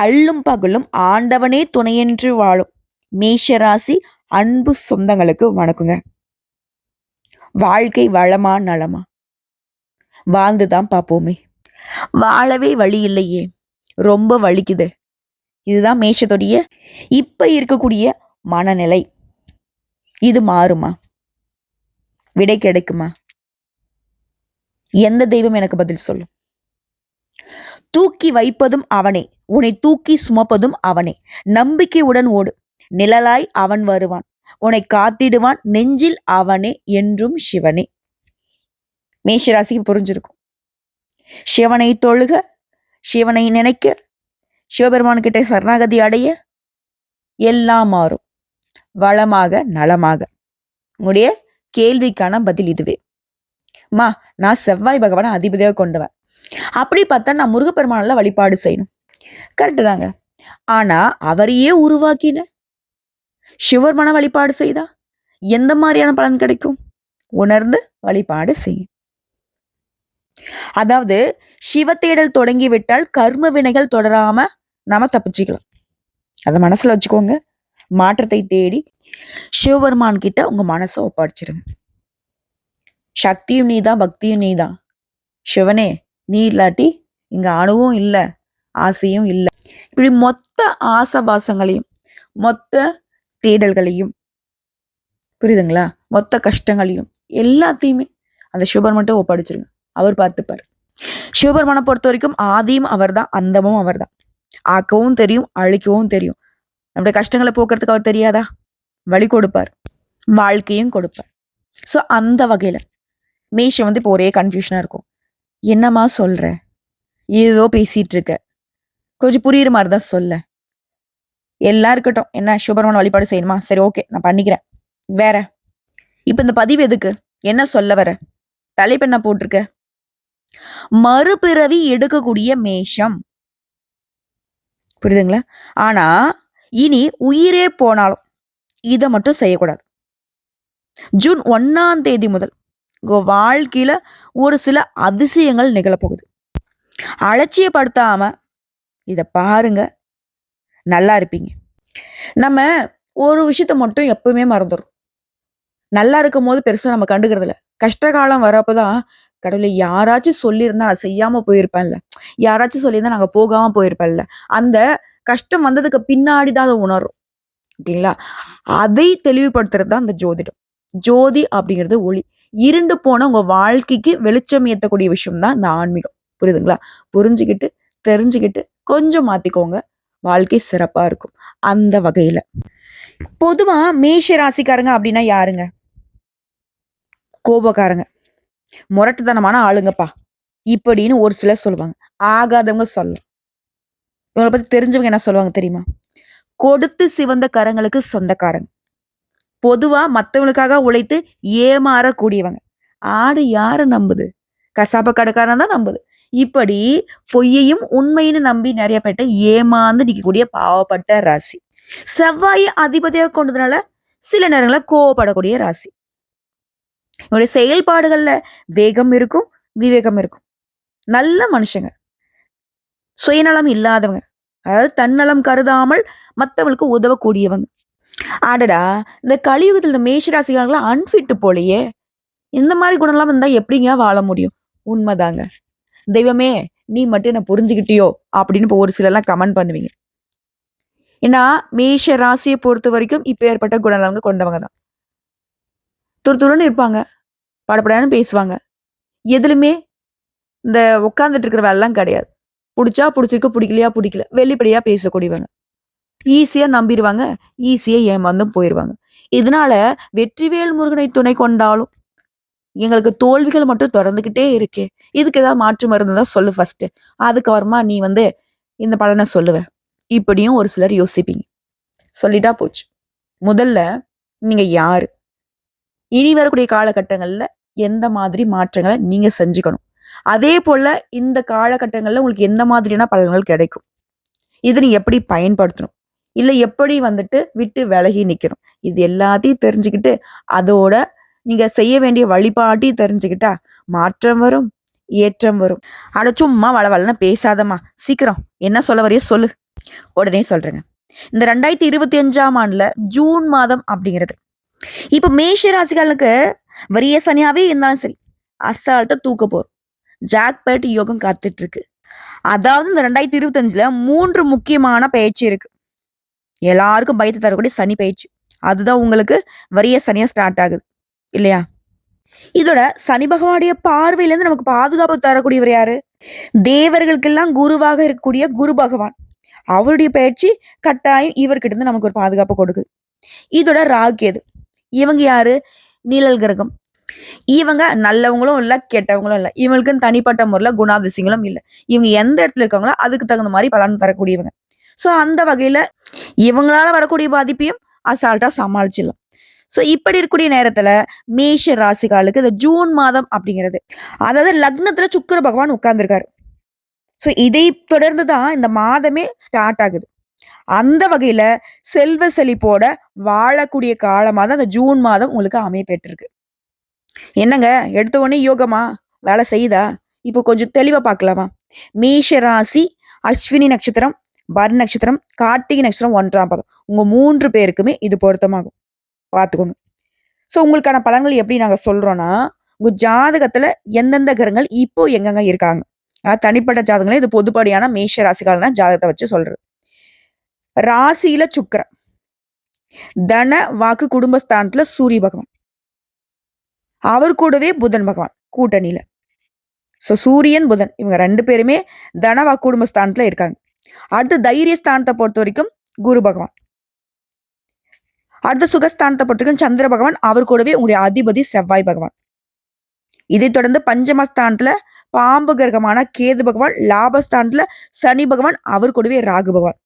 அல்லும் பகலும் ஆண்டவனே துணையென்று வாழும். மேஷராசி அன்பு சொந்தங்களுக்கு வணக்குங்க. வாழ்க்கை வளமா நலமா? வாழ்ந்துதான் பார்ப்போமே. வாழவே வழி இல்லையே. ரொம்ப வலிக்குது. இதுதான் மேஷத்துடைய இப்ப இருக்கக்கூடிய மனநிலை. இது மாறுமா? விடை கிடைக்குமா? எந்த தெய்வம் எனக்கு பதில் சொல்லும்? தூக்கி வைப்பதும் அவனே. உன்னை தூக்கி சுமப்பதும் அவனே. நம்பிக்கையுடன் ஓடு. நிழலாய் அவன் வருவான். உன்னை காத்திடுவான் நெஞ்சில் அவனே என்றும் சிவனே. மேஷராசிக்கு புரிஞ்சிருக்கும். சிவனை தொழுக. சிவனை நினைக்க. சிவபெருமான் கிட்ட சரணாகதி அடைய. எல்லாம் மாறும். வளமாக நலமாக. உங்களுடைய கேள்விக்கான பதில் இதுவே. மா நான் செவ்வாய் பகவானை அதிபதியாக கொண்டுவேன் அப்படி பார்த்தா நான் முருகப்பெருமானில் வழிபாடு செய்யணும். கரெக்டு தாங்க. ஆனா அவரையே உருவாக்கின சிவர்மன வழிபாடு செய்தா? எந்த மாதிரியான பலன் கிடைக்கும்? உணர்ந்து வழிபாடு செய்யும். அதாவது சிவ தேடல் தொடங்கி விட்டால் கர்ம வினைகள் தொடராம நாம தப்பிச்சுக்கலாம். அதை மனசுல வச்சுக்கோங்க. மாற்றத்தை தேடி சிவபெருமான் கிட்ட உங்க மனசை ஒப்படைச்சிருங்க. சக்தியும் நீதான் பக்தியும் நீதான். சிவனே நீ இல்லாட்டி இங்க அணுவும் இல்லை ஆசையும் இல்லை. இப்படி மொத்த ஆசபாசங்களையும் மொத்த தேடல்களையும் புரியுதுங்களா? மொத்த கஷ்டங்களையும் எல்லாத்தையுமே அந்த சுபர் மட்டும் ஒப்படைச்சிருங்க. அவர் பார்த்துப்பார். சிவபெருமானை பொறுத்த வரைக்கும் ஆதியும் அவர்தான் அந்தமும் அவர்தான். ஆக்கவும் தெரியும் அழிக்கவும் தெரியும். நம்முடைய கஷ்டங்களை போக்குறதுக்கு அவர் தெரியாதா? வழி கொடுப்பார். வாழ்க்கையும் கொடுப்பார். ஸோ அந்த வகையில் மேஷம் வந்து இப்போ ஒரே கன்ஃபியூஷனாக இருக்கும். என்னம்மா சொல்ற? ஏதோ பேசிட்டு இருக்க கொஞ்சம் புரியுற மாதிரி தான் சொல்ல. எல்லாம் இருக்கட்டும் என்ன சுபரமன் வழிபாடு செய்யணுமா? சரி ஓகே நான் பண்ணிக்கிறேன். வேற? இப்ப இந்த பதிவு எதுக்கு? என்ன சொல்ல வர? தலைப்பு என்ன போட்டிருக்க? மறுபிறவி எடுக்கக்கூடிய மேஷம். புரியுதுங்களா? ஆனா இனி உயிரே போனாலும் இதை மட்டும் செய்யக்கூடாது. ஜூன் ஒன்னாம் தேதி முதல் உங்கள் வாழ்க்கையில ஒரு சில அதிசயங்கள் நிகழப்போகுது. அலட்சியப்படுத்தாம இதை பாருங்க. நல்லா இருப்பீங்க. நம்ம ஒரு விஷயத்த மட்டும் எப்பவுமே மறந்துடும் நல்லா இருக்கும் போது பெருசா நம்ம கண்டுக்கிறது கஷ்ட காலம் வரப்பதான் கடவுளை யாராச்சும் சொல்லியிருந்தா நான் செய்யாமல் போயிருப்பேன்ல. யாராச்சும் சொல்லியிருந்தா நாங்க போகாம போயிருப்பேன்ல. அந்த கஷ்டம் வந்ததுக்கு பின்னாடி தான் அதை உணரும் ஓகேங்களா? அதை தெளிவுபடுத்துறது தான் அந்த ஜோதிடம். ஜோதி அப்படிங்கிறது ஒளி. இருண்டு போன உங்க வாழ்க்கைக்கு வெளிச்சம் ஏற்றக்கூடிய விஷயம் தான் இந்த ஆன்மீகம். புரியுதுங்களா? புரிஞ்சுக்கிட்டு தெரிஞ்சுக்கிட்டு கொஞ்சம் மாத்திக்கோங்க. வாழ்க்கை சிறப்பா இருக்கும். அந்த வகையில. பொதுவா மேஷ ராசிக்காரங்க அப்படின்னா யாருங்க? கோபக்காரங்க. முரட்டுத்தனமான ஆளுங்கப்பா. இப்படின்னு ஒரு சிலர் சொல்லுவாங்க. ஆகாதவங்க சொல்ல. இவங்களை பத்தி தெரிஞ்சவங்க என்ன சொல்லுவாங்க தெரியுமா? கொடுத்து சிவந்த கரங்களுக்கு சொந்தக்காரங்க. பொதுவாக மற்றவங்களுக்காக உழைத்து ஏமாறக்கூடியவங்க. ஆடு யாரை நம்புது? கசாப்ப கடைக்காரன் தான் நம்புது. இப்படி பொய்யையும் உண்மைன்னு நம்பி நிறைய பேர்ட்ட ஏமாந்து நிற்கக்கூடிய பாவப்பட்ட ராசி. செவ்வாயை அதிபதியாக கொண்டதுனால சில நேரங்களில் கோவப்படக்கூடிய ராசி. இவருடைய செயல்பாடுகள்ல வேகம் இருக்கும் விவேகம் இருக்கும். நல்ல மனுஷங்க. சுயநலம் இல்லாதவங்க. அதாவது தன்னலம் கருதாமல் மற்றவங்களுக்கு உதவக்கூடியவங்க. ஆடடா இந்த கலியுகத்தில் இந்த மேஷராசிகாரங்களாம் அன்ஃபிட்டு போலையே. இந்த மாதிரி குணம்லாம் வந்தால் எப்படிங்க வாழ முடியும்? உண்மைதாங்க. தெய்வமே நீ மட்டும் என்ன புரிஞ்சுக்கிட்டியோ? அப்படின்னு இப்போ ஒரு சிலர்லாம் கமெண்ட் பண்ணுவீங்க. ஏன்னா மேஷ ராசியை பொறுத்த வரைக்கும் இப்போ ஏற்பட்ட குணநலங்க கொண்டவங்க தான். துரு துருன்னு இருப்பாங்க. படப்படான்னு பேசுவாங்க. எதுலுமே இந்த உட்காந்துட்டு இருக்கிற வேலைலாம் கிடையாது. பிடிச்சா பிடிச்சிருக்கு பிடிக்கலையா பிடிக்கல. வெளிப்படையா பேசக்கூடியவங்க. ஈஸியா நம்பிடுவாங்க ஈஸியா ஏமாந்தும் போயிடுவாங்க இதனால வெற்றிவேல் முருகனை துணை கொண்டாலும் எங்களுக்கு தோல்விகள் மட்டும் தொடர்ந்துக்கிட்டே இருக்கு. இதுக்கு ஏதாவது மாற்று மருந்து தான் சொல்லு ஃபர்ஸ்ட் அதுக்கப்புறமா நீ வந்து இந்த பலனை சொல்லுவ. இப்படியும் ஒரு சிலர் யோசிப்பீங்க. சொல்லிட்டா போச்சு. முதல்ல நீங்க யாரு? இனி வரக்கூடிய காலகட்டங்கள்ல எந்த மாதிரி மாற்றங்களை நீங்க செஞ்சுக்கணும்? அதே போல இந்த காலகட்டங்கள்ல உங்களுக்கு எந்த மாதிரியான பலன்கள் கிடைக்கும்? இதை நீ எப்படி பயன்படுத்தணும்? இல்லை எப்படி வந்துட்டு விட்டு விலகி நிற்கணும் இது எல்லாத்தையும் தெரிஞ்சுக்கிட்டு அதோட நீங்கள் செய்ய வேண்டிய வழிபாட்டையும் தெரிஞ்சுக்கிட்டா மாற்றம் வரும் ஏற்றம் வரும். அட சும்மா வள வளன்னு பேசாதம்மா. சீக்கிரம். என்ன சொல்ல வரையோ சொல்லு. உடனே சொல்கிறேங்க இந்த ரெண்டாயிரத்தி இருபத்தி அஞ்சாம் ஆண்டில் ஜூன் மாதம் அப்படிங்கிறது. இப்போ மேஷ ராசிகளுக்கு வரிய சனியாவே இருந்தாலும் சரி அசால்ட்டாக தூக்க போகிறோம் ஜாக்பேட் யோகம் காத்துட்டு இருக்கு. அதாவது இந்த ரெண்டாயிரத்தி இருபத்தஞ்சில் மூன்று முக்கியமான பயிற்சி இருக்கு. எல்லாருக்கும் பயத்தை தரக்கூடிய சனி பயிற்சி. அதுதான் உங்களுக்கு வரிய சனியா ஸ்டார்ட் ஆகுது. இல்லையா? இதோட சனி பகவானுடைய பார்வையிலேருந்து நமக்கு பாதுகாப்பு தரக்கூடியவர் யாரு? தேவர்களுக்கெல்லாம் குருவாக இருக்கக்கூடிய குரு பகவான். அவருடைய பயிற்சி கட்டாயம் இவர்கிட்ட இருந்து நமக்கு ஒரு பாதுகாப்பு கொடுக்குது. இதோட ராகேது இவங்க யாரு? நிழல் கிரகம். இவங்க நல்லவங்களும் இல்லை கெட்டவங்களும் இல்லை. இவங்களுக்குன்னு தனிப்பட்ட முறையில் குணாதிசயங்களும் இல்லை. இவங்க எந்த இடத்துல இருக்காங்களோ அதுக்கு தகுந்த மாதிரி பலன் தரக்கூடியவங்க. ஸோ அந்த வகையில இவங்களால வரக்கூடிய பாதிப்பையும் அசால்ட்டாக சமாளிச்சிடலாம். ஸோ இப்படி இருக்கக்கூடிய நேரத்தில் மேஷ ராசிகாலுக்கு இந்த ஜூன் மாதம் அப்படிங்கிறது அதாவது லக்னத்தில் சுக்கர பகவான் உட்கார்ந்துருக்காரு. ஸோ இதை தொடர்ந்து தான் இந்த மாதமே ஸ்டார்ட் ஆகுது. அந்த வகையில் செல்வ செழிப்போட வாழக்கூடிய காலமாக தான் இந்த ஜூன் மாதம் உங்களுக்கு அமையப்பெற்றிருக்கு. என்னங்க எடுத்த உடனே யோகமா? வேலை செய்யுதா? இப்போ கொஞ்சம் தெளிவாக பார்க்கலாமா? மேஷ ராசி அஸ்வினி நட்சத்திரம் பர் நட்சத்திரம் கார்த்திகை நட்சத்திரம் ஒன்றாம் பதம். உங்கள் மூன்று பேருக்குமே இது பொருத்தமாகும். பார்த்துக்கோங்க ஸோ உங்களுக்கான பலன்கள் எப்படி நாங்கள் சொல்கிறோன்னா உங்கள் ஜாதகத்தில் எந்தெந்த கிரகங்கள் இப்போ எங்கெங்க இருக்காங்க? அதாவது தனிப்பட்ட ஜாதகங்களே இது பொதுப்படியான மேஷ ராசிகாலனா ஜாதகத்தை வச்சு சொல்கிறது ராசியில் சுக்கிரன். தன வாக்கு குடும்பஸ்தானத்தில் சூரிய பகவான். அவர் கூடவே புதன் பகவான் கூட்டணியில். ஸோ சூரியன் புதன் இவங்க ரெண்டு பேருமே தனவா குடும்பஸ்தானத்தில் இருக்காங்க. அடுத்து தைரிய ஸ்தானத்தை பொறுத்த வரைக்கும் குரு பகவான். அடுத்த சுகஸ்தானத்தை பொறுத்த வரைக்கும் சந்திர பகவான் அவர் கூடவே உங்களுடைய அதிபதி செவ்வாய் பகவான். இதைத் தொடர்ந்து பஞ்சமஸ்தானத்துல பாம்பு கிரகமான கேது பகவான் லாபஸ்தானத்துல சனி பகவான் அவர் கூடவே ராகு பகவான்.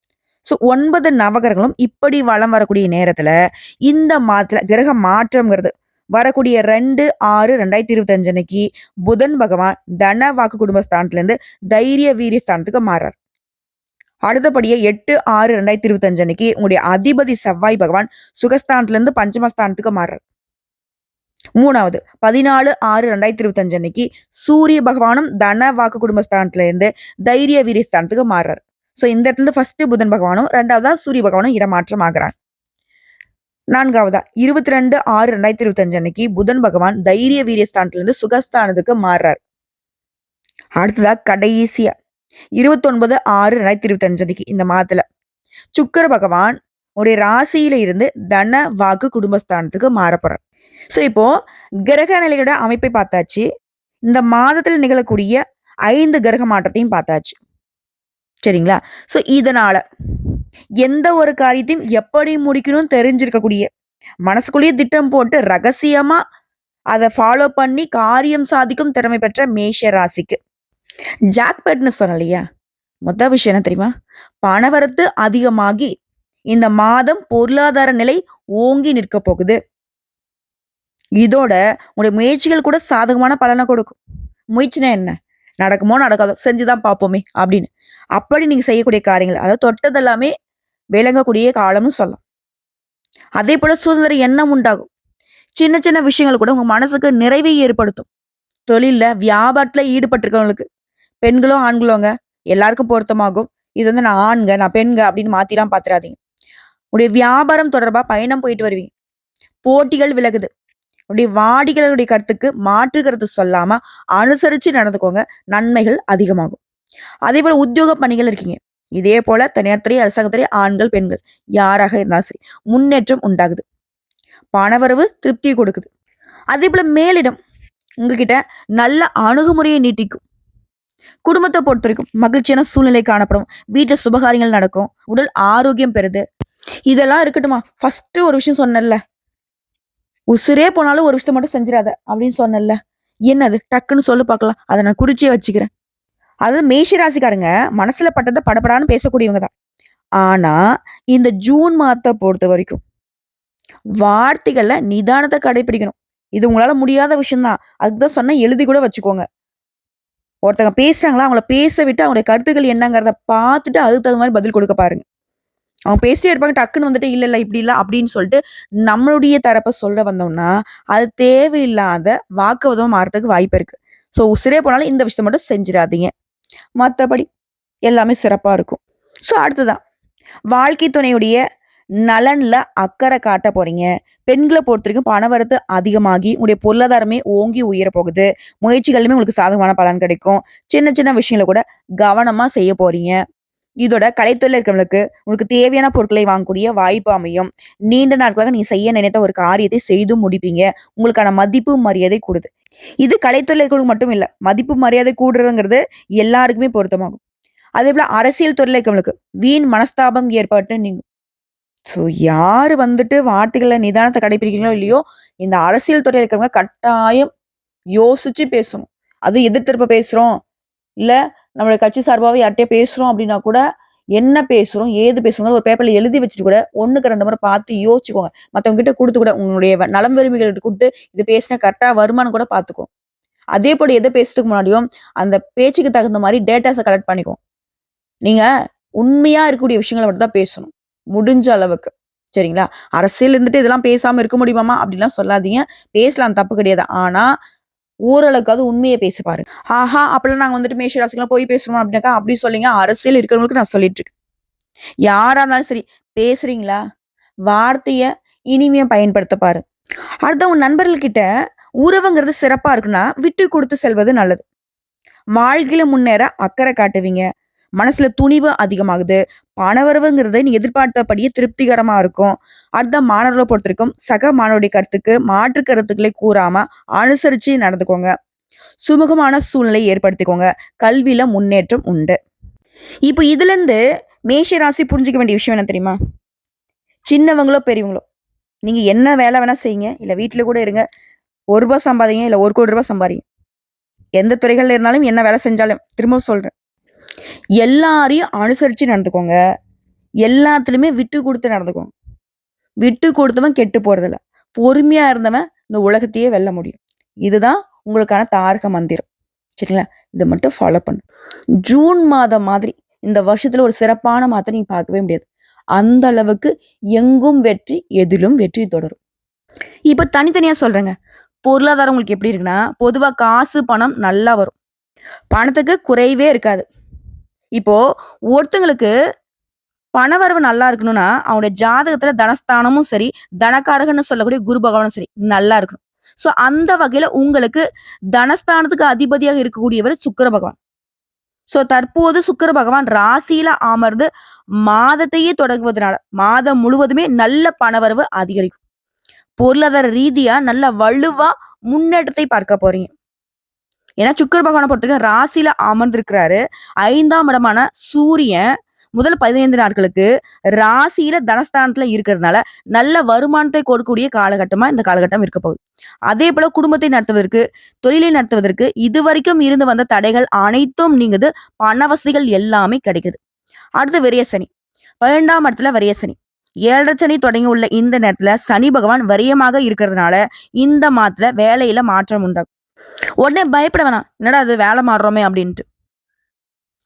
ஸோ ஒன்பது நவகிரகங்களும் இப்படி வளம் வரக்கூடிய நேரத்துல இந்த மாதத்துல கிரக மாற்றம்ங்கிறது வரக்கூடிய ரெண்டு ஆறு ரெண்டாயிரத்தி இருபத்தி அஞ்சு அன்னைக்கு புதன் பகவான் தன வாக்கு குடும்பஸ்தானத்துல இருந்து தைரிய வீரிய ஸ்தானத்துக்கு மாறார். அடுத்தபடியே எட்டு ஆறு ரெண்டாயிரத்தி இருபத்தி அன்னைக்கு உங்களுடைய அதிபதி செவ்வாய் பகவான் சுகஸ்தானத்துல இருந்து பஞ்சமஸ்தானத்துக்கு மாறுறார். மூணாவது பதினாலு ஆறு ரெண்டாயிரத்தி இருபத்தி அன்னைக்கு சூரிய பகவானும் தன வாக்கு குடும்பஸ்தானத்துல இருந்து தைரிய வீரிய ஸ்தானத்துக்கு மாறார் ஸோ இந்த இடத்துல ஃபர்ஸ்ட் புதன் பகவானும் ரெண்டாவதா சூரிய பகவானும் இடமாற்றம் ஆகிறார் நான்காவதா இருபத்தி ரெண்டு ஆறு ரெண்டாயிரத்தி இருபத்தி அஞ்சு அன்னைக்கு புதன் பகவான் தைரிய வீரியஸ்தானத்துல இருந்து சுகஸ்தானத்துக்கு மாறுறார். அடுத்ததா கடைசியா இருபத்தொன்பது ஆறு ரெண்டாயிரத்தி இருபத்தி அஞ்சு அன்னைக்கு இந்த மாதத்துல. சுக்கர பகவான் உடைய ராசியில இருந்து தன வாக்கு குடும்பஸ்தானத்துக்கு மாறப்போறார். ஸோ இப்போ கிரக நிலையோட அமைப்பை பார்த்தாச்சு. இந்த மாதத்தில் நிகழக்கூடிய ஐந்து கிரக மாற்றத்தையும் பார்த்தாச்சு. சரிங்களா? ஸோ இதனால எந்த ஒரு காரியத்தையும் எப்படி முடிக்கணும்னு தெரிஞ்சிருக்கக்கூடிய மனசுக்குள்ளேயே திட்டம் போட்டு ரகசியமா அதை ஃபாலோ பண்ணி காரியம் சாதிக்கும் திறமை பெற்ற மேஷ ராசிக்கு ஜாக்பெட்னு சொன்னேன் இல்லையா மொத்த விஷயம் என்ன தெரியுமா? பணவரத்து அதிகமாகி இந்த மாதம் பொருளாதார நிலை ஓங்கி நிற்க போகுது. இதோட உங்களுடைய முயற்சிகள் கூட சாதகமான பலனை கொடுக்கும். முயற்சினா என்ன? நடக்குமோ நடக்காதோ செஞ்சுதான் பார்ப்போமே அப்படின்னு. அப்படி நீங்க செய்யக்கூடிய காரியங்கள் அதாவது தொட்டதெல்லாமே விளங்கக்கூடிய காலம்னு சொல்லலாம். அதே போல சுதந்திர எண்ணம் உண்டாகும். சின்ன சின்ன விஷயங்கள் கூட உங்க மனசுக்கு நிறைவை ஏற்படுத்தும். தொழிலில் வியாபாரத்துல ஈடுபட்டிருக்கவங்களுக்கு பெண்களும் ஆண்களோங்க எல்லாருக்கும் பொருத்தமாகும். இது வந்து நான் ஆண்க நான் பெண்க அப்படின்னு மாத்திலாம் பாத்துறாதீங்க. உடைய வியாபாரம் தொடர்பா பயணம் போயிட்டு வருவீங்க. போட்டிகள் விலகுது. உடைய வாடிகளுடைய கருத்துக்கு மாற்று கருத்து சொல்லாம அனுசரிச்சு நடந்துக்கோங்க. நன்மைகள் அதிகமாகும். அதே போல உத்தியோக பணிகள் இருக்கீங்க. இதே போல தனியார் துறை அரசாங்கத்துறை ஆண்கள் பெண்கள். யாராக இருந்தாலும் சரி முன்னேற்றம் உண்டாகுது. பணவரவு திருப்தி கொடுக்குது. அதே போல மேலிடம் உங்ககிட்ட நல்ல அணுகுமுறையை நீட்டிக்கும். குடும்பத்தை பொறுத்த வரைக்கும் மகிழ்ச்சியான சூழ்நிலை காணப்படும். வீட்டுல சுபகாரியங்கள் நடக்கும். உடல் ஆரோக்கியம் பெறுது. இதெல்லாம் இருக்கட்டுமா ஃபர்ஸ்ட் ஒரு விஷயம் சொன்னேன்ல. உசுரே போனாலும் ஒரு விஷயத்த மட்டும் செஞ்சிடாத அப்படின்னு சொன்னேன்ல. என்னது? டக்குன்னு சொல்லு பார்க்கலாம். அதை நான் குறிச்சே வச்சுக்கிறேன். அதாவது மேஷ ராசிக்காரங்க மனசுல பட்டதை படபடான்னு பேசக்கூடியவங்க தான். ஆனா இந்த ஜூன் மாதத்தை பொறுத்த வரைக்கும் வார்த்தைகள்ல நிதானத்தை கடைபிடிக்கணும் இது உங்களால முடியாத விஷயம்தான். அதுதான் சொன்ன எழுதி கூட வச்சுக்கோங்க. ஒருத்தங்க பேசுறாங்களா அவங்கள பேச விட்டு அவங்களுடைய கருத்துக்கள் என்னங்கிறத பார்த்துட்டு அதுக்கு தகுந்த மாதிரி பதில் கொடுக்க பாருங்க. அவங்க பேசிட்டே இருப்பாங்க டக்குன்னு வந்துட்டு இல்லை இல்லை இப்படி இல்லை அப்படின்னு சொல்லிட்டு நம்மளுடைய தரப்பை சொல்ல வந்தோம்னா அது தேவையில்லாத வாக்குவதம் மாறதுக்கு வாய்ப்பு இருக்கு. ஸோ உசிரே போனாலும் இந்த விஷயத்த மட்டும் செஞ்சிடாதீங்க. மற்றபடி எல்லாமே சிறப்பாக இருக்கும். ஸோ அடுத்ததான் வாழ்க்கை துணையுடைய நலன்ல அக்கறை காட்ட போறீங்க. பொறுத்த வரைக்கும் பணவரத்து அதிகமாகி, உங்களுடைய பொருளாதாரமே ஓங்கி உயர போகுது. முயற்சிகளுமே உங்களுக்கு சாதகமான பலன் கிடைக்கும். சின்ன சின்ன விஷயங்கள கூட கவனமா செய்ய போறீங்க. இதோட கலைத்துறையில் இருக்கிறவங்களுக்கு உங்களுக்கு தேவையான பொருட்களை வாங்கக்கூடிய வாய்ப்பு அமையும். நீண்ட நாட்களாக நீ செய்ய நினைத்த ஒரு காரியத்தை செய்து முடிப்பீங்க. உங்களுக்கான மதிப்பு, மரியாதை கூடுது. இது கலைத்துறையில இருக்கிறவங்களுக்கு மட்டும் இல்லை மதிப்பு, மரியாதை கூடுறதுங்கிறது எல்லாருக்குமே பொருத்தமாகும். அதே போல அரசியல் துறையில் இருக்கவங்களுக்கு வீண் மனஸ்தாபம் ஏற்பட்டு நீங்க ஸோ யார் வந்துட்டு வார்த்தைகளை நிதானத்தை கடைபிடிக்கிறீங்களோ இல்லையோ, இந்த அரசியல் துறையில் இருக்கிறவங்க கட்டாயம் யோசிச்சு பேசணும். அது எதிர் பேசுகிறோம் இல்லை நம்மளுடைய கட்சி சார்பாக யார்கிட்டயே பேசுறோம் அப்படின்னா கூட, என்ன பேசுகிறோம் ஏது பேசுகிறோம் ஒரு பேப்பரில் எழுதி வச்சுட்டு கூட 1க்கு 2 முறை பார்த்து யோசிச்சுக்கோங்க. மற்றவங்க கிட்ட கொடுத்து கூட உங்களுடைய நலம் விரும்பிகள்ட்ட கொடுத்து இது பேசினா கரெக்டாக வருமானம் கூட பார்த்துக்குவா அதே போல் எதை பேசுறதுக்கு முன்னாடியும், அந்த பேச்சுக்கு தகுந்த மாதிரி டேட்டாஸை கலெக்ட் பண்ணிக்கும் நீங்கள் உண்மையாக இருக்கக்கூடிய விஷயங்களை மட்டும் தான் பேசணும். முடிஞ்ச அளவுக்கு. சரிங்களா? அரசியல் இருந்துட்டு இதெல்லாம் பேசாம இருக்க முடியுமாமா அப்படிலாம் சொல்லாதீங்க. பேசலாம் தப்பு கிடையாது. ஆனா, ஓரளவுக்காவது உண்மையை பேசி பாருங்க. ஆஹா! அப்பெல்லாம் நாங்க வந்துட்டு மேஷ ராசிக்கெல்லாம் போய் பேசுறோம் அப்படின்னாக்கா, அப்படி சொல்லிங்க. அரசியல் இருக்கிறவங்களுக்கு நான் சொல்லிட்டு இருக்கேன். யாரா இருந்தாலும் சரி, பேசுறீங்களா? வார்த்தைய இனிமையா பயன்படுத்த பாரு அடுத்து உன் நண்பர்கள்கிட்ட உறவுங்கிறது சிறப்பா இருக்குன்னா, விட்டு கொடுத்து செல்வது நல்லது. வாழ்க்கையில முன்னேற அக்கறை காட்டுவீங்க. மனசுல துணிவு அதிகமாகுது. பணவரவுங்கிறது நீ எதிர்பார்த்தபடியே திருப்திகரமா இருக்கும். அடுத்த மாணவர்களை பொறுத்தவரைக்கும், சக மாணவருடைய கருத்துக்கு மாற்று கருத்துக்களை கூறாம அனுசரிச்சு நடந்துக்கோங்க. சுமூகமான சூழ்நிலையை ஏற்படுத்திக்கோங்க. கல்வியில முன்னேற்றம் உண்டு. இப்போ இதுல இருந்து மேஷ ராசி புரிஞ்சுக்க வேண்டிய விஷயம் என்ன தெரியுமா? சின்னவங்களோ, பெரியவங்களோ, நீங்க என்ன வேலை வேணா செய்யுங்க. இல்ல வீட்டுல கூட இருங்க. ஒரு ரூபாய் சம்பாதிங்க. இல்ல ரூ. 1,00,00,000 சம்பாரிங்க. எந்த துறைகள்ல இருந்தாலும், என்ன வேலை செஞ்சாலும், திரும்பவும் சொல்றேன். எல்லாரையும் அனுசரித்து நடந்துக்கோங்க. எல்லாத்துலேயுமே விட்டு கொடுத்து நடந்துக்கோங்க. விட்டு கொடுத்தவன் கெட்டு போகிறதில்ல பொறுமையாக இருந்தவன் இந்த உலகத்தையே வெல்ல முடியும். இதுதான் உங்களுக்கான தாரக மந்திரம். சரிங்களா? இதை மட்டும் ஃபாலோ பண்ணு ஜூன் மாதம் மாதிரி இந்த வருஷத்துல ஒரு சிறப்பான மாதத்த நீங்க பார்க்கவே முடியாது. அந்த அளவுக்கு எங்கும் வெற்றி, எதிலும் வெற்றி தொடரும். இப்போ தனித்தனியா சொல்றேங்க. பொருளாதாரம் உங்களுக்கு எப்படி இருக்குன்னா, பொதுவாக காசு, பணம் நல்லா வரும். பணத்துக்கு குறைவே இருக்காது. இப்போ ஒருத்தங்களுக்கு பணவரவு நல்லா இருக்கணும்னா, அவனுடைய ஜாதகத்துல தனஸ்தானமும் சரி, தனக்காரகன்னு சொல்லக்கூடிய குரு பகவானும் சரி, நல்லா இருக்கணும். ஸோ அந்த வகையில உங்களுக்கு தனஸ்தானத்துக்கு அதிபதியாக இருக்கக்கூடியவர் சுக்கிர பகவான். ஸோ தற்போது சுக்கிர பகவான் ராசியில அமர்ந்து மாதத்தையே தொடங்குவதனால, மாதம் முழுவதுமே நல்ல பணவரவு அதிகரிக்கும். பொருளாதார ரீதியா நல்ல வலுவா முன்னேற்றத்தை பார்க்க போறீங்க. ஏன்னா சுக்கர பகவானை பொறுத்தவரைக்கும் ராசியில அமர்ந்திருக்கிறாரு. ஐந்தாம் இடமான சூரியன் முதல் 15 நாட்களுக்கு ராசியில தனஸ்தானத்துல இருக்கிறதுனால, நல்ல வருமானத்தை கொடுக்கக்கூடிய காலகட்டமா இந்த காலகட்டம் இருக்க போகுது. அதே போல குடும்பத்தை நடத்துவதற்கு, தொழிலை நடத்துவதற்கு இதுவரைக்கும் இருந்து வந்த தடைகள் அனைத்தும் நீங்குது. பண வசதிகள் எல்லாமே கிடைக்குது. அடுத்து விரயசனி பன்னெண்டாம் இடத்துல விரயசனி ஏழரை சனி தொடங்கி உள்ள இந்த நேரத்துல சனி பகவான் விரயமாக இருக்கிறதுனால, இந்த மாதத்துல வேலையில மாற்றம் உண்டாகும். உடனே பயப்பட வேணாம். என்னடா அது வேலை மாறுறோமே அப்படின்ட்டு.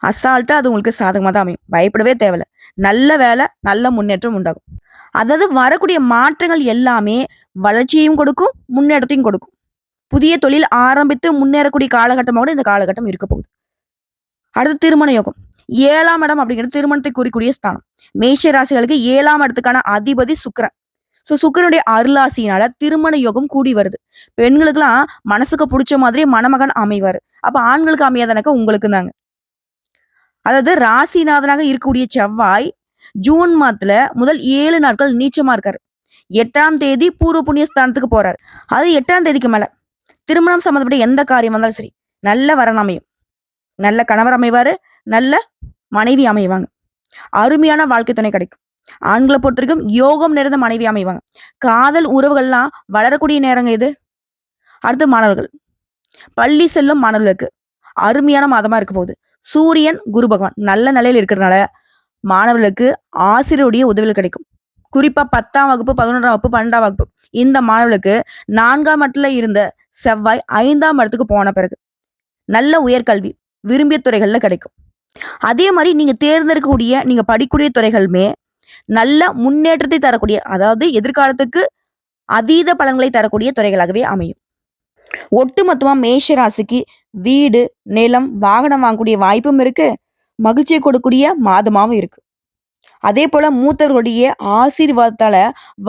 அசால்ட்டா அது உங்களுக்கு சாதகமாக தான் அமையும். பயப்படவே தேவையில்ல. நல்ல வேலை, நல்ல முன்னேற்றம் உண்டாகும். அதாவது வரக்கூடிய மாற்றங்கள் எல்லாமே வளர்ச்சியையும் கொடுக்கும், முன்னேற்றத்தையும் கொடுக்கும். புதிய தொழில் ஆரம்பித்து முன்னேறக்கூடிய காலகட்டமாக கூட இந்த காலகட்டம் இருக்க போகுது. அடுத்து திருமண யோகம். ஏழாம் இடம் அப்படிங்கிறது திருமணத்தை குறிக்கூடிய ஸ்தானம். மேஷ ராசிகளுக்கு ஏழாம் இடத்துக்கான அதிபதி சுக்கரன் ஸோ சுக்கரனுடைய அருளாசினால திருமண யோகம் கூடி வருது. பெண்களுக்கெல்லாம் மனசுக்கு பிடிச்ச மாதிரி மணமகன் அமைவார் அப்ப ஆண்களுக்கு அமையாதனாக்கா உங்களுக்கு தாங்க. அதாவது ராசிநாதனாக இருக்கக்கூடிய செவ்வாய் ஜூன் மாதத்துல முதல் ஏழு நாட்கள் நீச்சமா இருக்காரு. எட்டாம் தேதி பூர்வ புண்ணிய ஸ்தானத்துக்கு போறாரு. அது எட்டாம் தேதிக்கு மேல திருமணம் சம்மந்தப்பட்ட எந்த காரியம் வந்தாலும் சரி, நல்ல வரன் அமையும். நல்ல கணவர் அமைவாரு. நல்ல மனைவி அமைவாங்க. அருமையான வாழ்க்கை துணை கிடைக்கும். ஆண்கள பொறுத்தவரைக்கும் யோகம் நிறைந்த மனைவி அமைவாங்க. காதல் உறவுகள்லாம் வளரக்கூடிய நேரங்க இது. அடுத்து மாணவர்கள். பள்ளி செல்லும் மாணவர்களுக்கு அருமையான மாதமா இருக்க போகுது. சூரியன், குரு பகவான் நல்ல நிலையில் இருக்கிறதுனால, மாணவர்களுக்கு ஆசிரியருடைய உதவிகள் கிடைக்கும். குறிப்பா 10ஆம் வகுப்பு, 11ஆம் வகுப்பு, 12ஆம் வகுப்பு இந்த மாணவர்களுக்கு நான்காம் இடத்துல இருந்த செவ்வாய் ஐந்தாம் இடத்துக்கு போன பிறகு, நல்ல உயர்கல்வி விரும்பிய துறைகள்ல கிடைக்கும். அதே மாதிரி நீங்க தேர்ந்தெடுக்கக்கூடிய, நீங்க படிக்கக்கூடிய துறைகளுமே நல்ல முன்னேற்றத்தை தரக்கூடிய, அதாவது எதிர்காலத்துக்கு அதீத பலன்களை தரக்கூடிய துறைகளாகவே அமையும். ஒட்டுமொத்தமா மேஷ ராசிக்கு வீடு, நிலம், வாகனம் வாங்கக்கூடிய வாய்ப்பும் இருக்கு. மகிழ்ச்சியை கொடுக்கக்கூடிய மாதமாகவும் இருக்கு. அதே போல மூத்தவர்களுடைய ஆசீர்வாதத்தால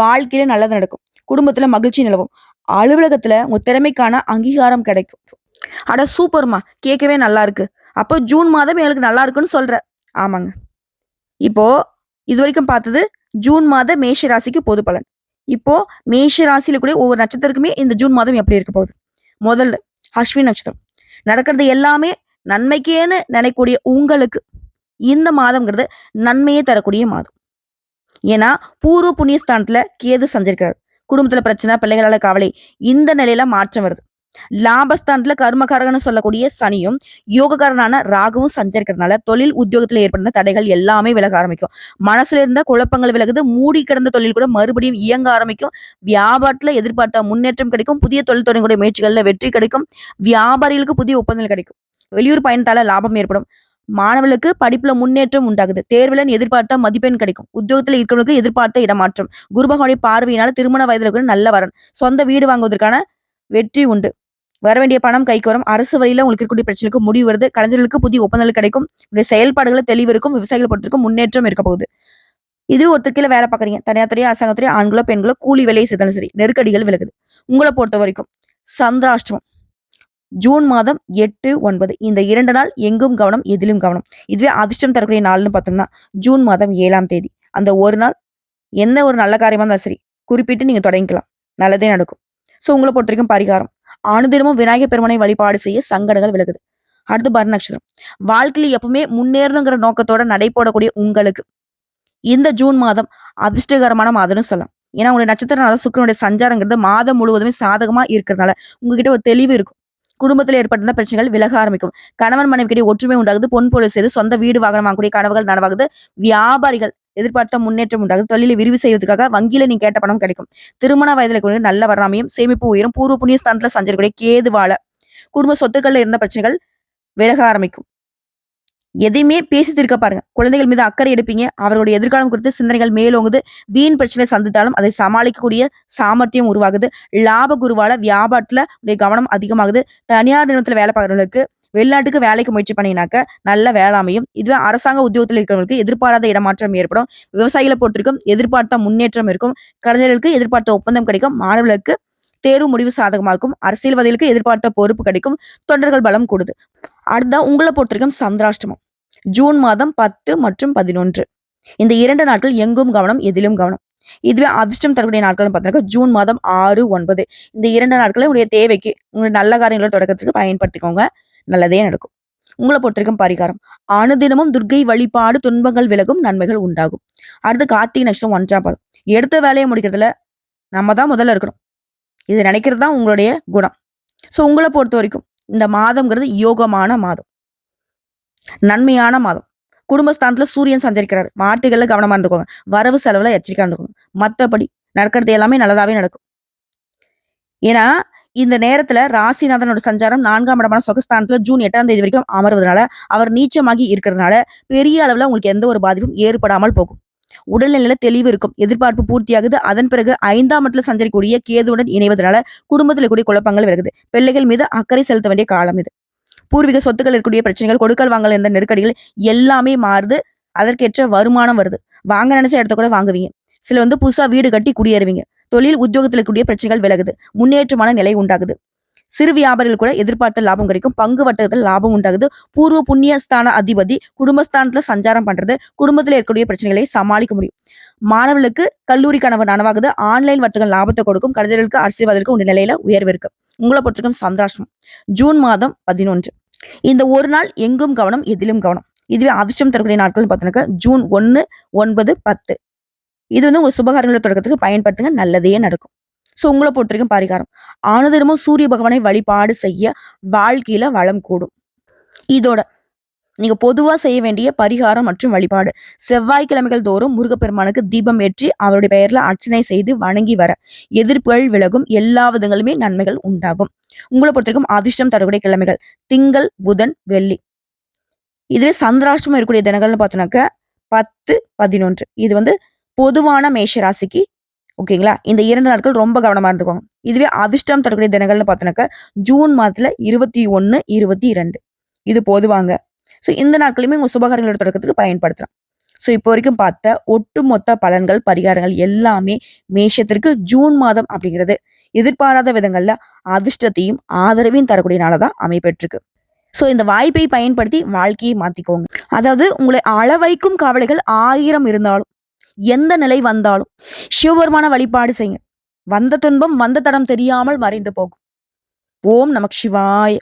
வாழ்க்கையில நல்லது நடக்கும் குடும்பத்துல மகிழ்ச்சி நிலவும் அலுவலகத்துல உங்க திறமைக்கான அங்கீகாரம் கிடைக்கும் அட சூப்பர்மா கேட்கவே நல்லா இருக்கு அப்போ ஜூன் மாதம் எங்களுக்கு நல்லா இருக்குன்னு சொல்ற ஆமாங்க இப்போ இது வரைக்கும் பார்த்தது ஜூன் மாத மேஷ ராசிக்கு பொது பலன். இப்போ மேஷ ராசியில கூட ஒவ்வொரு நட்சத்திரக்குமே இந்த ஜூன் மாதம் எப்படி இருக்க போகுது? முதல்ல அஸ்வின் நட்சத்திரம். நடக்கிறது எல்லாமே நன்மைக்கேன்னு நினைக்கக்கூடிய உங்களுக்கு இந்த மாதம்ங்கிறது நன்மையே தரக்கூடிய மாதம். ஏன்னா பூர்வ புண்ணியஸ்தானத்துல கேது சஞ்சிருக்காரு குடும்பத்துல பிரச்சனை பிள்ளைகளால கவலை இந்த நிலையில மாற்றம் வருது. லாபஸ்தானத்துல கர்மகாரகன்னு சொல்லக்கூடிய சனியும் யோகக்காரனான ராகுவும் சஞ்சரிக்கிறதுனால தொழில் உத்தியோகத்துல ஏற்படுத்த தடைகள் எல்லாமே விலக ஆரம்பிக்கும். மனசுல இருந்த குழப்பங்கள் விலகுது மூடி கிடந்த தொழில் கூட மறுபடியும் இயங்க ஆரம்பிக்கும். வியாபாரத்துல எதிர்பார்த்த முன்னேற்றம் கிடைக்கும் புதிய தொழில் தொடங்கக்கூடிய முயற்சிகள்ல வெற்றி கிடைக்கும் வியாபாரிகளுக்கு புதிய ஒப்பந்தங்கள் கிடைக்கும். வெளியூர் பயணத்தால லாபம் ஏற்படும். மாணவர்களுக்கு படிப்புல முன்னேற்றம் உண்டாகுது. தேர்வுல எதிர்பார்த்த மதிப்பெண் கிடைக்கும். உத்தியோகத்தில் இருக்கிறவங்களுக்கு எதிர்பார்த்த இடமாற்றம். குருபகவானுடைய பார்வையினால திருமண வயதில் கூட நல்ல வரன். சொந்த வீடு வாங்குவதற்கான வெற்றி உண்டு. வர வேண்டிய பணம் கைக்கு வரும். அரசு வழியில உங்களுக்கு இருக்கக்கூடிய பிரச்சனைக்கு முடிவு வருது. கலைஞர்களுக்கு புதிய ஒப்பந்தங்கள் கிடைக்கும். உங்களுடைய செயல்பாடுகளை தெளிவு இருக்கும். பொறுத்திருக்கும் முன்னேற்றம் இருக்க போகுது. இது ஒருத்தர் கீழே வேலை பார்க்குறீங்க. தனியார் துறையா அரசாங்கத்துறையோ ஆண்களோ பெண்களோ கூலி வேலையை செய்தாலும் சரி நெருக்கடிகள் விலகுது. உங்களை பொறுத்த வரைக்கும் சந்திராஷ்டமம் ஜூன் மாதம் எட்டு ஒன்பது. இந்த இரண்டு நாள் எங்கும் கவனம் எதிலும் கவனம். இதுவே அதிர்ஷ்டம் தரக்கூடிய நாள்னு பார்த்தோம்னா ஜூன் மாதம் ஏழாம் தேதி. அந்த ஒரு நாள் என்ன ஒரு நல்ல காரியமா இருந்தாலும் சரி குறிப்பிட்டு நீங்க தொடங்கிக்கலாம். நல்லதே நடக்கும். ஸோ உங்களை பொறுத்த வரைக்கும் பரிகாரம். அனுதினமும் விநாயகர் பெருமனை வழிபாடு செய்ய சங்கடங்கள் விலகுது. அடுத்து பர நட்சத்திரம் வாழ்க்கையில எப்பவுமே முன்னேறணுங்கிற நோக்கத்தோட நடைபோடக்கூடிய உங்களுக்கு இந்த ஜூன் மாதம் அதிர்ஷ்டகரமான மாதம்னு சொல்லலாம். ஏன்னா உங்களுடைய நட்சத்திர சுக்கரனுடைய சஞ்சாரங்கிறது மாதம் முழுவதுமே சாதகமா இருக்கிறதுனால உங்ககிட்ட ஒரு தெளிவு இருக்கும். குடும்பத்தில் ஏற்பட்டிருந்த பிரச்சனைகள் விலக ஆரம்பிக்கும். கணவன் மனைவிக்கிடையே ஒற்றுமை உண்டாகுது. பொன் பொருள் செய்து சொந்த வீடு வாகனம் வாங்கக்கூடிய கனவுகள் நனவாகுது. வியாபாரிகள் எதிர்பார்த்த முன்னேற்றம் உண்டாகும் தொழிலை விரிவு செய்வதற்காக வங்கியில நீ கேட்ட பணம் கிடைக்கும். திருமண வயதில் கூட நல்ல வராமையும் சேமிப்பு உயரும் பூர்வ புண்ணிய ஸ்தானத்துல சஞ்சரிக்கூடிய கேதுவால குடும்ப சொத்துக்கள்ல இருந்த பிரச்சனைகள் விலக ஆரம்பிக்கும். எதையுமே பேசி தீர்க்க பாருங்க. குழந்தைகள் மீது அக்கறை எடுப்பீங்க. அவர்களுடைய எதிர்காலம் குறித்து சிந்தனைகள் மேலோங்குது. வீண் பிரச்சனை சந்தித்தாலும் அதை சமாளிக்கக்கூடிய சாமர்த்தியம் உருவாகுது. லாப குருவால வியாபாரத்துல உடைய கவனம் அதிகமாகுது. தனியார் நிறுவனத்துல வேலை பார்க்கறவங்களுக்கு வெளிநாட்டுக்கு வேலைக்கு முயற்சி பண்ணினாக்க நல்ல வேளாமையும் இதுவே அரசாங்க உத்தியோகத்தில் இருக்கிறவங்களுக்கு எதிர்பாராத இடமாற்றம் ஏற்படும். விவசாயிகளை பொறுத்திருக்கும் எதிர்பார்த்த முன்னேற்றம் இருக்கும். கலைஞர்களுக்கு எதிர்பார்த்த ஒப்பந்தம் கிடைக்கும். மாணவர்களுக்கு தேர்வு முடிவு சாதகமாக இருக்கும். அரசியல்வாதிகளுக்கு எதிர்பார்த்த பொறுப்பு கிடைக்கும். தொண்டர்கள் பலம் கூடுது. அடுத்தா உங்களை பொறுத்திருக்கும் சந்திராஷ்டமம். ஜூன் மாதம் பத்து மற்றும் பதினொன்று. இந்த இரண்டு நாட்கள் எங்கும் கவனம் எதிலும் கவனம். இதுவே அதிர்ஷ்டம் தரக்கூடிய நாட்கள் பார்த்தீங்கன்னா ஜூன் மாதம் ஆறு ஒன்பது. இந்த இரண்டு நாட்களை உங்களுடைய தேவைக்கு உங்களுடைய நல்ல காரியங்களை தொடக்கத்துக்கு பயன்படுத்திக்கோங்க. நல்லதே நடக்கும். உங்களை பொறுத்திருக்கும் பரிகாரம். அனுதினமும் துர்க்கை வழிபாடு துன்பங்கள் விலகும் நன்மைகள் உண்டாகும். அடுத்து கார்த்திகை நட்சத்திரம் ஒன்றாம் பாதம். எடுத்த வேலையை முடிக்கிறதுல நம்ம தான் முதல்ல இருக்கணும். இது நினைக்கிறது தான் உங்களுடைய குணம். ஸோ உங்களை பொறுத்த வரைக்கும் இந்த மாதம்ங்கிறது யோகமான மாதம். நன்மையான மாதம். குடும்பஸ்தானத்தில் சூரியன் சஞ்சரிக்கிறார். மாட்டுகளில் கவனமாக இருந்துக்கோங்க. வரவு செலவில் எச்சரிக்கையா இருந்துக்கோங்க. மற்றபடி நடக்கிறது எல்லாமே நல்லதாகவே நடக்கும். ஏன்னா இந்த நேரத்துல ராசிநாதனோட சஞ்சாரம் நான்காம் இடமான சொகஸ்தானத்துல ஜூன் எட்டாம் தேதி வரைக்கும் அமர்வதனால அவர் நீச்சமாகி இருக்கிறதுனால பெரிய அளவுல உங்களுக்கு எந்த ஒரு பாதிப்பும் ஏற்படாமல் போகும். உடல்நிலையில தெளிவு இருக்கும் எதிர்பார்ப்பு பூர்த்தியாகுது. அதன் பிறகு ஐந்தாம் இடத்துல சஞ்சரிக்கூடிய கேதுவுடன் இணைவதனால குடும்பத்தில் கூடிய குழப்பங்கள் விலகுது. பிள்ளைகள் மீது அக்கறை செலுத்த வேண்டிய காலம் இது. பூர்வீக சொத்துக்கள் இருக்கக்கூடிய பிரச்சனைகள் கொடுக்கல் வாங்கல் இந்த நெருக்கடிகள் எல்லாமே மாறுது. அதற்கேற்ற வருமானம் வருது. வாங்க நினைச்ச இடத்த கூட வாங்குவீங்க. சில வந்து புதுசா வீடு கட்டி குடியேறுவீங்க. தொழில் உத்தியோகத்தில் இருக்கக்கூடிய பிரச்சனைகள் விலகுது. முன்னேற்றமான நிலை உண்டாகுது. சிறு வியாபாரிகள் கூட எதிர்பார்த்த லாபம் கிடைக்கும். பங்கு வர்த்தகத்தில் லாபம் உண்டாகுது. பூர்வ புண்ணிய ஸ்தான அதிபதி குடும்பஸ்தானத்துல சஞ்சாரம் பண்றது குடும்பத்துல இருக்கக்கூடிய பிரச்சனைகளை சமாளிக்க முடியும். மாணவர்களுக்கு கல்லூரி கனவு நனவாகுது. ஆன்லைன் வர்த்தகம் லாபத்தை கொடுக்கும். கலைஞர்களுக்கு அரசியல்வாதிகளுக்கு உள்ள நிலையில உயர்வு இருக்கு. உங்களை பொறுத்திருக்கும் சந்தோஷம். ஜூன் மாதம் பதினொன்று. இந்த ஒரு நாள் எங்கும் கவனம் எதிலும் கவனம். இதுவே அதிர்ஷ்டம் தரக்கூடிய நாட்கள் பார்த்தோன்னாக்க ஜூன் ஒன்னு ஒன்பது பத்து. இது வந்து உங்கள் சுபகாரங்களோட தொடக்கத்துக்கு பயன்படுத்துங்க. நல்லதே நடக்கும். ஸோ உங்களை பொறுத்த வரைக்கும் பரிகாரம். ஆனதினமும் சூரிய பகவானை வழிபாடு செய்ய வாழ்க்கையில வளம் கூடும். இதோட நீங்க பொதுவா செய்ய வேண்டிய பரிகாரம் மற்றும் வழிபாடு. செவ்வாய்க்கிழமைகள் தோறும் முருகப்பெருமானுக்கு தீபம் ஏற்றி அவருடைய பெயர்ல அர்ச்சனை செய்து வணங்கி வர எதிர்ப்புகள் விலகும். எல்லா விதங்களுமே நன்மைகள் உண்டாகும். உங்களை பொறுத்த வரைக்கும் அதிர்ஷ்டம் தரக்கூடிய கிழமைகள். திங்கள் புதன் வெள்ளி. இதுவே சந்திராஷ்டமம் இருக்கக்கூடிய தினங்கள்னு பார்த்தோம்னாக்க பத்து பதினொன்று. இது வந்து பொதுவான மேஷ ராசிக்கு ஓகேங்களா? இந்த இரண்டு நாட்கள் ரொம்ப கவனமா இருந்துக்கோங்க. இதுவே அதிர்ஷ்டம் தரக்கூடிய தினங்கள்னு பார்த்தோன்னாக்கா ஜூன் மாதத்துல இருபத்தி ஒன்னு இருபத்தி இரண்டு. இது பொதுவாங்க. ஸோ இந்த நாட்களுமே உங்க சுபகாரங்களோட தொடக்கத்துக்கு பயன்படுத்தலாம். ஸோ இப்போ வரைக்கும் பார்த்த ஒட்டுமொத்த பலன்கள் பரிகாரங்கள் எல்லாமே மேஷத்திற்கு ஜூன் மாதம் அப்படிங்கிறது. எதிர்பாராத விதங்களில் அதிர்ஷ்டத்தையும் ஆதரவையும் தரக்கூடிய நாளாக தான் அமைப்பெற்றிருக்கு ஸோ இந்த வாய்ப்பை பயன்படுத்தி வாழ்க்கையை மாற்றிக்கோங்க அதாவது உங்களை அளவைக்கும் கவலைகள் ஆயிரம் இருந்தாலும் எந்த நிலை வந்தாலும் சிவபெருமான வழிபாடு செய்யுங்க வந்த துன்பம் வந்த தடம் தெரியாமல் மறைந்து போகும். ஓம் நமக் சிவாய்.